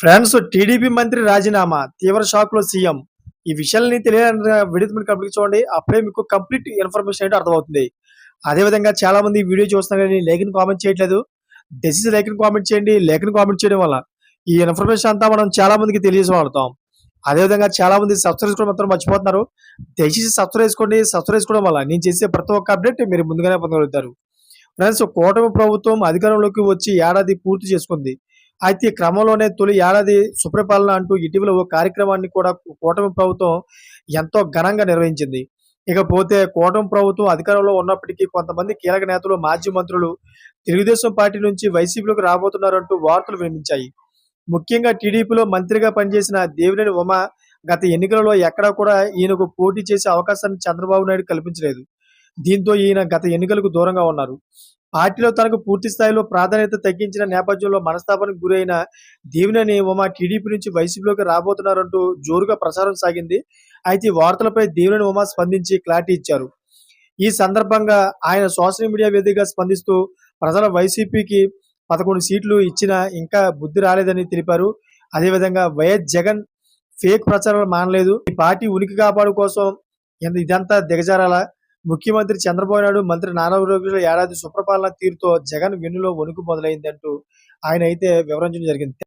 Friends TDP మంత్రి రాజీనామా తీవ్ర షాక్లో సీఎం. ఈ విషయాలని తెలియాలని వీడియో కంప్లీట్ చూడండి అప్పుడే మీకు కంప్లీట్ ఇన్ఫర్మేషన్ ఏంటో అర్థమవుతుంది. అదే విధంగా చాలా మంది వీడియో చూస్తున్నారు కానీ లేఖను కామెంట్ చేయట్లేదు. డెసిస్ లేఖను కామెంట్ చేయండి లేఖను కామెంట్ చేయడం వల్ల ఈ ఇన్ఫర్మేషన్ అంతా మనం చాలా మందికి తెలియజేయగలుగుతాం. అదే విధంగా చాలా మంది సబ్స్క్రైబ్ చేసుకోవడం మాత్రం మర్చిపోతున్నారు. దయచేసి సబ్స్క్రైబ్ చేసుకోండి సబ్స్క్రైబ్ చేసుకోవడం వల్ల నేను చేసే ప్రతి ఒక్క అప్డేట్ మీరు ముందుగానే పొందగలుగుతారు. ఫ్రెండ్స్ కూటమి ప్రభుత్వం అధికారంలోకి వచ్చి ఏడాది పూర్తి చేసుకుంది. అయితే క్రమంలోనే తొలి ఏడాది సుప్రపాలన అంటూ ఇటీవల ఓ కార్యక్రమాన్ని కూడా కూటమి ప్రభుత్వం ఎంతో ఘనంగా నిర్వహించింది. ఇకపోతే కూటమి ప్రభుత్వం అధికారంలో ఉన్నప్పటికీ కొంతమంది కీలక నేతలు మాజీ మంత్రులు తెలుగుదేశం పార్టీ నుంచి వైసీపీలోకి రాబోతున్నారంటూ వార్తలు వినిపించాయి. ముఖ్యంగా టీడీపీలో మంత్రిగా పనిచేసిన దేవినేని ఉమ గత ఎన్నికలలో ఎక్కడా కూడా ఈయనకు పోటీ చేసే అవకాశాన్ని చంద్రబాబు నాయుడు కల్పించలేదు. దీంతో ఈయన గత ఎన్నికలకు దూరంగా ఉన్నారు. పార్టీలో తనకు పూర్తి స్థాయిలో ప్రాధాన్యత తగ్గించిన నేపథ్యంలో మనస్తాపానికి గురైన దేవినేని ఉమ టీడీపీ నుంచి వైసీపీలోకి రాబోతున్నారంటూ జోరుగా ప్రచారం సాగింది. అయితే ఈ వార్తలపై దేవినేని ఉమ స్పందించి క్లారిటీ ఇచ్చారు. ఈ సందర్భంగా ఆయన సోషల్ మీడియా వేదికగా స్పందిస్తూ ప్రజల వైసీపీకి పదకొండు సీట్లు ఇచ్చినా ఇంకా బుద్ధి రాలేదని తెలిపారు. అదేవిధంగా వైఎస్ జగన్ ఫేక్ ప్రచారాలు మానలేదు. ఈ పార్టీ ఉనికి కాపాడు కోసం ఇదంతా దిగజారాలా? ముఖ్యమంత్రి చంద్రబాబు నాయుడు మంత్రి నారా రోగిలో ఏడాది సుప్రపాలన తీరుతో జగన్ వెన్నులో వణుకు మొదలైంది అంటూ ఆయన అయితే వివరించడం జరిగింది.